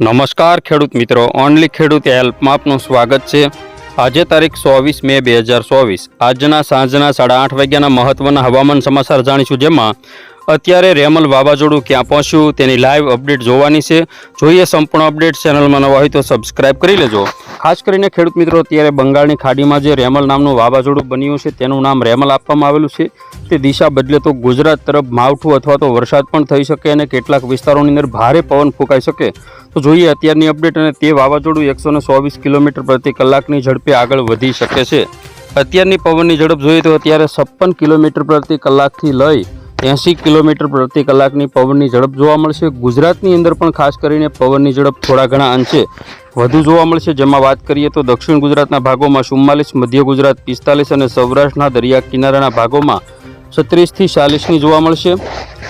નમસ્કાર ખેડૂત મિત્રો, ઓનલી ખેડૂત હેલ્પમાં આપનું સ્વાગત છે. આજે તારીખ ચોવીસ મે બે હજાર ચોવીસ. આજના સાંજના સાડા આઠ વાગ્યાના મહત્વના હવામાન સમાચાર જાણીશું, જેમાં અત્યારે રેમલ વાવાઝોડું ક્યાં પહોંચ્યું, તેની લાઈવ અપડેટ જોવાની છે. જોઈએ સંપૂર્ણ અપડેટ ચેનલમાં નવા હોય તો સબસ્ક્રાઇબ કરી લેજો. ખાસ કરીને ખેડૂત મિત્રો, અત્યારે બંગાળની ખાડીમાં જે રેમલ નામનું વાવાઝોડું બન્યું છે, તેનું નામ રેમલ આપવામાં આવેલું છે. તે દિશા બદલે તો ગુજરાત તરફ માવઠું અથવા તો વરસાદ પણ થઈ શકે અને કેટલાક વિસ્તારોની અંદર ભારે પવન ફૂંકાઈ શકે. તો જોઈએ અત્યારની અપડેટ અને તે વાવાઝોડું એકસો ને કિલોમીટર પ્રતિ કલાકની ઝડપે આગળ વધી શકે છે. અત્યારની પવનની ઝડપ જોઈએ તો અત્યારે છપ્પન કિલોમીટર પ્રતિ કલાકથી લઈ એંસી કિલોમીટર પ્રતિ કલાકની પવનની ઝડપ જોવા મળશે. ગુજરાતની અંદર પણ ખાસ કરીને પવનની ઝડપ થોડા ઘણા અંશે વધુ જોવા મળશે. જેમાં વાત કરીએ તો દક્ષિણ ગુજરાતના ભાગોમાં ચુમ્માલીસ, મધ્ય ગુજરાત પિસ્તાલીસ અને સૌરાષ્ટ્રના દરિયા કિનારાના ભાગોમાં છત્રીસથી ચાલીસની જોવા મળશે.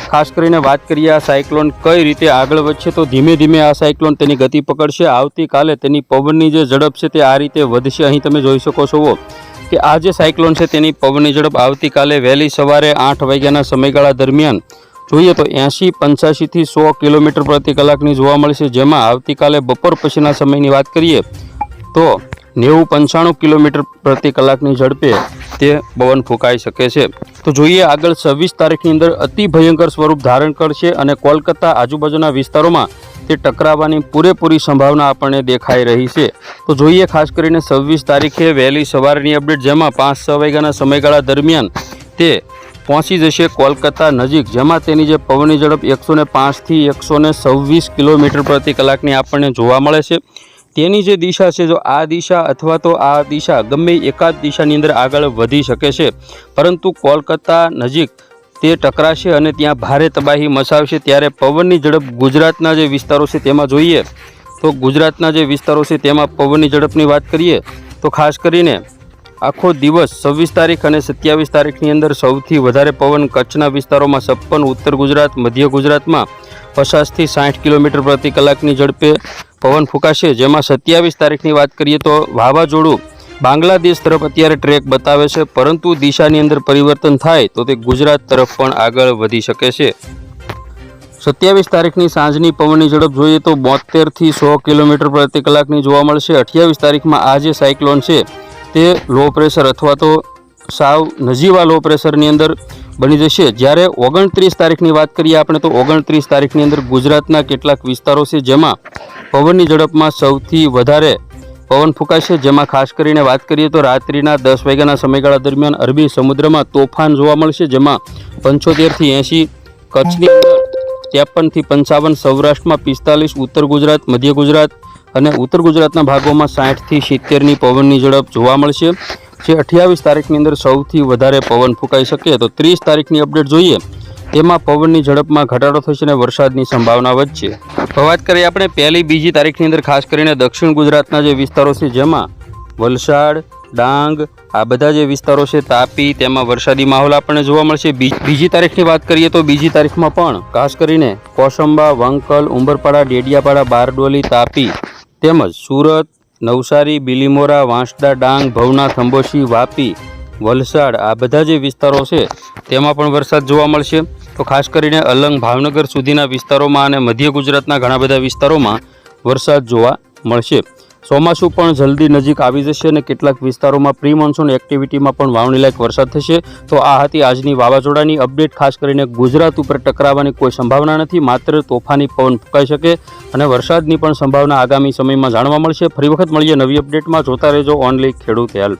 ખાસ કરીને વાત કરીએ આ સાયક્લોન કઈ રીતે આગળ વધશે, તો ધીમે ધીમે આ સાયક્લોન તેની ગતિ પકડશે. આવતીકાલે તેની પવનની જે ઝડપ છે તે આ રીતે વધશે. અહીં તમે જોઈ શકો છો કે આ જે સાયક્લોન છે તેની પવનની ઝડપ આવતીકાલે વહેલી સવારે આઠ વાગ્યાના સમયગાળા દરમિયાન જોઈએ તો એંશી પંચ્યાસીથી સો કિલોમીટર પ્રતિ કલાકની જોવા મળશે. જેમાં આવતીકાલે બપોર પછીના સમયની વાત કરીએ તો નેવું પંચાણું કિલોમીટર પ્રતિ કલાકની ઝડપે તે પવન ફૂંકાઈ શકે છે. તો જોઈએ આગળ છવ્વીસ તારીખની અંદર અતિ ભયંકર સ્વરૂપ ધારણ કરશે અને કોલકાતા આજુબાજુના વિસ્તારોમાં તે ટકરાવવાની પૂરેપૂરી સંભાવના આપણને દેખાઈ રહી છે. તો જોઈએ ખાસ કરીને છવ્વીસ તારીખે વહેલી સવારની અપડેટ જેમાં પાંચ છ વાગ્યાના સમયગાળા દરમિયાન તે પહોંચી જશે કોલકાતા નજીક, જેમાં તેની જે પવનની ઝડપ એકસો ને પાંચથી એકસો ને છવ્વીસ કિલોમીટર પ્રતિ કલાકની આપણને જોવા મળે છે. તેની જે દિશા છે, જો આ દિશા અથવા તો આ દિશા ગમે એકાદ દિશાની અંદર આગળ વધી શકે છે, પરંતુ કોલકાતા નજીક તે ટકરાશે અને ત્યાં ભારે તબાહી મચાવશે. ત્યારે પવનની ઝડપ ગુજરાતના જે વિસ્તારો છે, તેમાં જોઈએ તો ગુજરાતના જે વિસ્તારો છે, તેમાં પવનની ઝડપની વાત કરીએ તો ખાસ કરીને આખો દિવસ છવ્વીસ તારીખ અને સત્યાવીસ તારીખની અંદર સૌથી વધારે પવન કચ્છના વિસ્તારોમાં છપ્પન, ઉત્તર ગુજરાત, મધ્ય ગુજરાતમાં પચાસથી સાઠ કિલોમીટર પ્રતિ કલાકની ઝડપે પવન ફૂંકાશે. જેમાં સત્યાવીસ તારીખની વાત કરીએ તો વાવાઝોડું બાંગ્લાદેશ તરફ અત્યારે ટ્રેક બતાવે છે, પરંતુ દિશાની અંદર પરિવર્તન થાય તો તે ગુજરાત તરફ પણ આગળ વધી શકે છે. સત્યાવીસ તારીખની સાંજની પવનની ઝડપ જોઈએ તો બોતેરથી સો કિલોમીટર પ્રતિ કલાકની જોવા મળશે. અઠ્યાવીસ તારીખમાં આ જે સાયક્લોન છે. તે લો પ્રેશર અથવા તો સાવ નજીવા લો પ્રેશરની અંદર બની જશે. જ્યારે ઓગણત્રીસ તારીખની વાત કરીએ આપણે, તો ઓગણત્રીસ તારીખની અંદર ગુજરાતના કેટલાક વિસ્તારો છે જેમાં પવનની ઝડપમાં સૌથી વધારે પવન ફૂંકાશે. જેમાં ખાસ કરીને વાત કરીએ તો રાત્રિના દસ વાગ્યાના સમયગાળા દરમિયાન અરબી સમુદ્રમાં તોફાન જોવા મળશે, જેમાં પંચોતેરથી એંશી કચ્છની અંદર ત્રેપનથી પંચાવન, સૌરાષ્ટ્રમાં પિસ્તાલીસ, ઉત્તર ગુજરાત, મધ્ય ગુજરાત અને ઉત્તર ગુજરાતના ભાગોમાં સાઠથી સિત્તેરની પવનની ઝડપ જોવા મળશે. જે અઠ્યાવીસ તારીખની અંદર સૌથી વધારે પવન ફૂંકાઈ શકે તો ત્રીસ તારીખની અપડેટ જોઈએ. તેમાં પવનની ઝડપમાં ઘટાડો થશે અને વરસાદની સંભાવના વધશે. તો વાત કરીએ આપણે પહેલી બીજી તારીખની અંદર ખાસ કરીને દક્ષિણ ગુજરાતના જે વિસ્તારો છે, જેમાં વલસાડ, ડાંગ, આ બધા જે વિસ્તારો છે, તાપી, તેમાં વરસાદી માહોલ આપણને જોવા મળશે. બીજી તારીખની વાત કરીએ તો બીજી તારીખમાં પણ ખાસ કરીને કોસંબા, વંકલ, ઉંબરપાડા, ડેડિયાપાડા, બારડોલી, તાપી તેમજ સુરત નવસારી, બિલીમોરા, વાંસદા, ડાંગ, ભવના થંબોશી વાપી, વલસાડ આ બધા જે વિસ્તારો છે, તેમાં પણ વરસાદ જોવા મળશે. તો ખાસ કરીને અલંગ ભાવનગર સુધીના વિસ્તારોમાં અને મધ્ય ગુજરાતના ઘણા બધા વિસ્તારોમાં વરસાદ જોવા મળશે. ચોમાસું પણ જલ્દી નજીક આવી જશે અને કેટલાક વિસ્તારોમાં પ્રી મોન્સૂન એક્ટિવિટીમાં પણ વાવણીલાયક વરસાદ થશે. તો આ હતી આજની વાવાઝોડાની અપડેટ. ખાસ કરીને ગુજરાત ઉપર ટકરાવવાની કોઈ સંભાવના નથી. માત્ર તોફાની પવન ફૂંકાઈ શકે અને વરસાદની પણ સંભાવના આગામી સમયમાં જાણવા મળશે. ફરી વખત મળીએ નવી અપડેટમાં. જોતા રહેજો ઓનલી ખેડૂત હેલ્પ